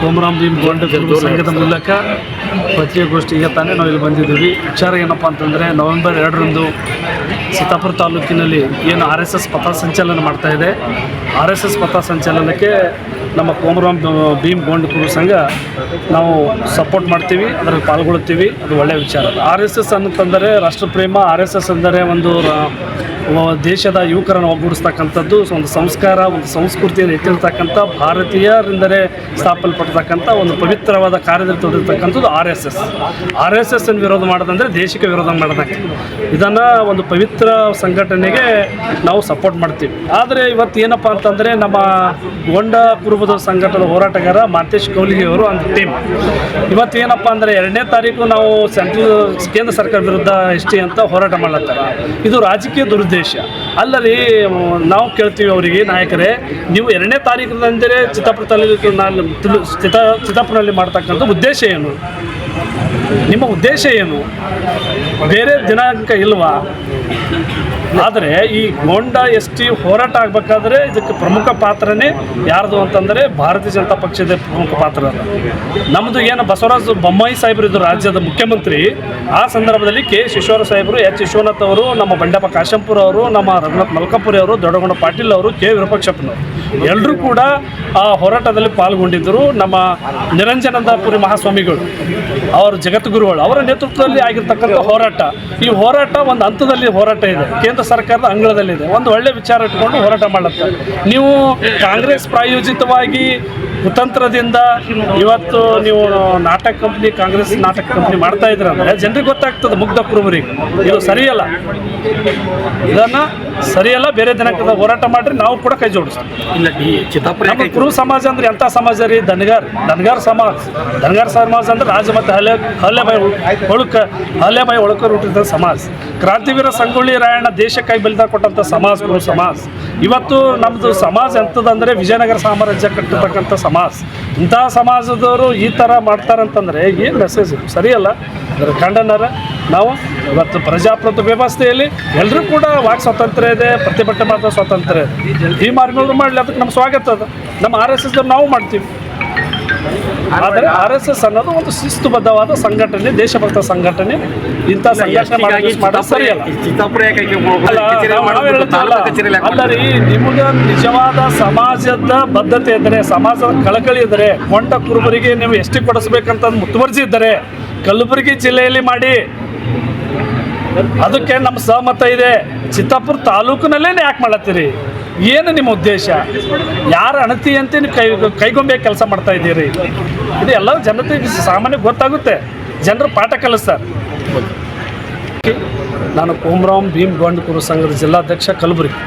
ಕೋಮರಾಮ್ Bhim gold ಸಂಘದ ಮೂಲಕ ಪತ್ರಿಕಾಗೋಷ್ಠಿಗೆ ತಾನೇ ನಾವು ಇಲ್ಲಿ ಬಂದಿದ್ದೀವಿ. ವಿಚಾರ ಏನಪ್ಪ ಅಂತಂದರೆ ನವೆಂಬರ್ ಎರಡರಂದು ಸೀತಾಪುರ ತಾಲೂಕಿನಲ್ಲಿ ಏನು ಆರ್ ಎಸ್ ಎಸ್ ಪಥ ಸಂಚಲನ ಮಾಡ್ತಾ ಇದೆ. ಆರ್ ಎಸ್ ಎಸ್ ಪಥ ಸಂಚಲನಕ್ಕೆ ನಮ್ಮ ಕೋಮರಾಮ್ ಭೀಮ್ ಗೋಂಡ್ ಕುರು ಸಂಘ ನಾವು ಸಪೋರ್ಟ್ ಮಾಡ್ತೀವಿ ಅದರಲ್ಲಿ ಪಾಲ್ಗೊಳ್ತೀವಿ ಅದು ಒಳ್ಳೆಯ ವಿಚಾರ. ಆರ್ ಎಸ್ ಎಸ್ ಅಂತಂದರೆ ರಾಷ್ಟ್ರಪ್ರೇಮ ಆರ್ ಎಸ್ ಎಸ್ ಅಂದರೆ ಒಂದು ದೇಶದ ಯುವಕರನ್ನು ಒಗ್ಗೂಡಿಸ್ತಕ್ಕಂಥದ್ದು ಒಂದು ಸಂಸ್ಕಾರ, ಒಂದು ಸಂಸ್ಕೃತಿಯನ್ನು ಇಟ್ಟಿರ್ತಕ್ಕಂಥ ಭಾರತೀಯರಿಂದಲೇ ಸ್ಥಾಪಲ್ಪಡ್ತಕ್ಕಂಥ ಒಂದು ಪವಿತ್ರವಾದ ಕಾರ್ಯದಲ್ಲಿ ತೊಡಗಿರ್ತಕ್ಕಂಥದ್ದು R S S. R S S ಅನ್ನು ವಿರೋಧ ಮಾಡೋದಂದರೆ ದೇಶಕ್ಕೆ ವಿರೋಧ ಮಾಡೋದಕ್ಕೆ. ಇದನ್ನು ಒಂದು ಪವಿತ್ರ ಸಂಘಟನೆಗೆ ನಾವು ಸಪೋರ್ಟ್ ಮಾಡ್ತೀವಿ. ಆದರೆ ಇವತ್ತು ಏನಪ್ಪ ಅಂತಂದರೆ ನಮ್ಮ ಗೊಂಡ ಕುರುಬದ ಸಂಘಟನೆ ಹೋರಾಟಗಾರ ಮಾತೇಶ್ ಕೌಲಿಗೆ ಅವರು ಒಂದು ಟೀಮ್ ಇವತ್ತು ಏನಪ್ಪ ಅಂದರೆ ಎರಡನೇ ತಾರೀಕು ನಾವು ಸೆಂಟ್ರಲ್ ಕೇಂದ್ರ ಸರ್ಕಾರ ವಿರುದ್ಧ ಎಷ್ಟೇ ಅಂತ ಹೋರಾಟ ಮಾಡ್ಲತ್ತಾರ. ಇದು ರಾಜಕೀಯ ದುರುದ್ದೇಶ ಅಲ್ಲರಿ ನಾವು ಕೇಳ್ತೀವಿ ಅವರಿಗೆ, ನಾಯಕರೇ, ನೀವು ಎರಡನೇ ತಾರೀಕಿನಂದರೆ ಚಿತ್ತಾಪುರದಲ್ಲಿ ನಾನು ಚಿತ್ತ ಚಿತ್ತಾಪುರದಲ್ಲಿ ಮಾಡ್ತಕ್ಕಂಥ ಉದ್ದೇಶ ಏನು? ನಿಮ್ಮ ಉದ್ದೇಶ ಏನು? ಬೇರೆ ದಿನಾಂಕ ಇಲ್ವಾ? ಆದರೆ ಈ ಗೋಂಡ ಎಸ್ ಟಿ ಹೋರಾಟ ಆಗಬೇಕಾದ್ರೆ ಇದಕ್ಕೆ ಪ್ರಮುಖ ಪಾತ್ರನೇ ಯಾರ್ದು ಅಂತಂದರೆ ಭಾರತೀಯ ಜನತಾ ಪಕ್ಷದ ಪ್ರಮುಖ ಪಾತ್ರ ನಮ್ಮದು ಏನು ಬಸವರಾಜ ಬೊಮ್ಮಾಯಿ ಸಾಹೇಬರು ಇದು ರಾಜ್ಯದ ಮುಖ್ಯಮಂತ್ರಿ, ಆ ಸಂದರ್ಭದಲ್ಲಿ ಕೆ ಶಿಶ್ವರ ಸಾಹೇಬರು, ಎಚ್ ವಿಶ್ವನಾಥ್ ಅವರು, ನಮ್ಮ ಬಂಡಪ್ಪ ಕಾಶಂಪುರ ಅವರು ನಮ್ಮ ರಘುನಾಥ್ ಮಲ್ಕಾಪುರಿ ಅವರು, ದೊಡ್ಡಗೊಂಡ ಪಾಟೀಲ್ ಅವರು, ಕೆ ವಿರೂಪಾಕ್ಷಪ್ಪನವರು. ಎಲ್ಲರೂ ಕೂಡ ಆ ಹೋರಾಟದಲ್ಲಿ ಪಾಲ್ಗೊಂಡಿದ್ದರು ನಮ್ಮ ನಿರಂಜನಂದಪುರಿ ಮಹಾಸ್ವಾಮಿಗಳು, ಅವರು ಜಗದ್ಗುರುಗಳು, ಅವರ ನೇತೃತ್ವದಲ್ಲಿ ಆಗಿರ್ತಕ್ಕಂಥ ಹೋರಾಟ. ಈ ಹೋರಾಟ ಒಂದು ಹಂತದಲ್ಲಿ ಹೋರಾಟ ಇದೆ. ಕೇಂದ್ರ ಸರ್ಕಾರದ ಅಂಗಳದಲ್ಲಿದೆ ಒಂದು ಒಳ್ಳೆ ವಿಚಾರ ಇಟ್ಕೊಂಡು ಹೋರಾಟ ಮಾಡುತ್ತೆ. ನೀವು ಕಾಂಗ್ರೆಸ್ ಪ್ರಾಯೋಜಿತವಾಗಿ ಕುತಂತ್ರದಿಂದ ಇವತ್ತು ನೀವು ನಾಟಕ ಕಂಪ್ನಿ, ಕಾಂಗ್ರೆಸ್ ನಾಟಕ ಕಂಪ್ನಿ ಮಾಡ್ತಾ ಇದ್ರ ಅಂದರೆ ಜನರಿಗೆ ಗೊತ್ತಾಗ್ತದೆ ಮುಗ್ಧ ಕುರುಬರಿಗೆ. ಇದು ಸರಿಯಲ್ಲ. ಇದನ್ನು ಸರಿಯಲ್ಲ, ಬೇರೆ ದಿನಕ್ಕದ ಹೋರಾಟ ಮಾಡಿರಿ, ನಾವು ಕೂಡ ಕೈ ಜೋಡಿಸ್ತೀವಿ. ಇಲ್ಲ ಚಿತ್ತಾಪುರ ನಮ್ಮ ಕುರು ಸಮಾಜ ಅಂದ್ರೆ ಎಂಥ ಸಮಾಜ ರೀ? ದನಗಾರ್ ದನಗಾರ್ ಸಮಾಜ. ದನಗಾರ್ ಸಮಾಜ ಅಂದ್ರೆ ರಾಜ ಮತ್ತು ಹಲ್ಲೆ ಹಲ್ಲೆಬಾಯಿ ಹಲೆ ಹಲ್ಲೆಬಾಯಿ ಒಳಕರು ಹುಟ್ಟಿದ ಸಮಾಜ. ಕ್ರಾಂತಿವೀರ ಸಂಗೊಳ್ಳಿ ರಾಯಣ್ಣ ದೇಶಕ್ಕಾಗಿ ಬಲಿದಾನ ಕೊಟ್ಟಂಥ ಸಮಾಜ ಕುರು ಸಮಾಜ. ಇವತ್ತು ನಮ್ಮದು ಸಮಾಜ ಎಂತದಂದ್ರೆ ವಿಜಯನಗರ ಸಾಮ್ರಾಜ್ಯ ಕಟ್ಟಿರ್ತಕ್ಕಂಥ ಸಮಾಜ. ಇಂಥ ಸಮಾಜದವರು ಈ ಥರ ಮಾಡ್ತಾರಂತಂದರೆ ಏನು ಮೆಸೇಜ್ ಸರಿಯಲ್ಲ. ಅದರ ಖಂಡನರ, ನಾವು ಇವತ್ತು ಪ್ರಜಾಪ್ರಭುತ್ವ ವ್ಯವಸ್ಥೆಯಲ್ಲಿ ಎಲ್ಲರೂ ಕೂಡ ವಾಕ್ ಸ್ವಾತಂತ್ರ್ಯ ಇದೆ, ಪ್ರತಿಭಟನೆ ಮಾಡೋ ಸ್ವಾತಂತ್ರ್ಯ ಇದೆ. ಈ ಮಾರ್ಗಗಳು ಮಾಡಲಿ, ಅದಕ್ಕೆ ನಮ್ಮ ಸ್ವಾಗತ ಅದು. ನಮ್ಮ ಆರ್ ಎಸ್ ಎಸ್ ನಾವು ಮಾಡ್ತೀವಿ. ಆದರೆ ಆರ್ ಎಸ್ ಎಸ್ ಅನ್ನೋದು ಒಂದು ಶಿಸ್ತುಬದ್ಧವಾದ ಸಂಘಟನೆ ದೇಶಭಕ್ತ ಸಂಘಟನೆ. ಇಂಥ ಸಂಘಟನೆ ಸರಿಯಲ್ಲ. ಅಲ್ಲ ರೀ ನಿಮಗೆ ನಿಜವಾದ ಸಮಾಜದ ಬದ್ಧತೆ ಇದ್ದರೆ ಸಮಾಜದ ಕಳಕಳಿ ಇದ್ದರೆ ಕೊಂಡ ಕುರುಬರಿಗೆ ನೀವು ಎಷ್ಟು ಕೊಡಿಸ್ಬೇಕಂತ ಮುತುವರ್ಜಿ ಇದ್ದರೆ ಕಲಬುರಗಿ ಜಿಲ್ಲೆಯಲ್ಲಿ ಮಾಡಿ. ಅದಕ್ಕೆ ನಮ್ಮ ಸಹಮತ ಇದೆ. ಚಿತ್ತಾಪುರ ತಾಲೂಕಿನಲ್ಲೇ ಯಾಕೆ ಮಾಡತ್ತೀರಿ? ಏನು ನಿಮ್ಮ ಉದ್ದೇಶ? ಯಾರ ಅಣತಿ ಅಂತ ನೀವು ಕೈ, ಕೈಗೊಂಬೆ ಕೆಲಸ ಮಾಡ್ತಾ ಇದ್ದೀರಿ? ಇದು ಎಲ್ಲ ಜನತೆಗೆ ಸಾಮಾನ್ಯ ಗೊತ್ತಾಗುತ್ತೆ. ಜನರು ಪಾಠ ಕಲಿಸ್ತಾರೆ. ನಾನು ಕೋಮರಾಮ್ ಭೀಮ್ ಗೋಂಡ್ ಕುರು ಸಂಘದ ಜಿಲ್ಲಾಧ್ಯಕ್ಷ ಕಲಬುರಗಿ.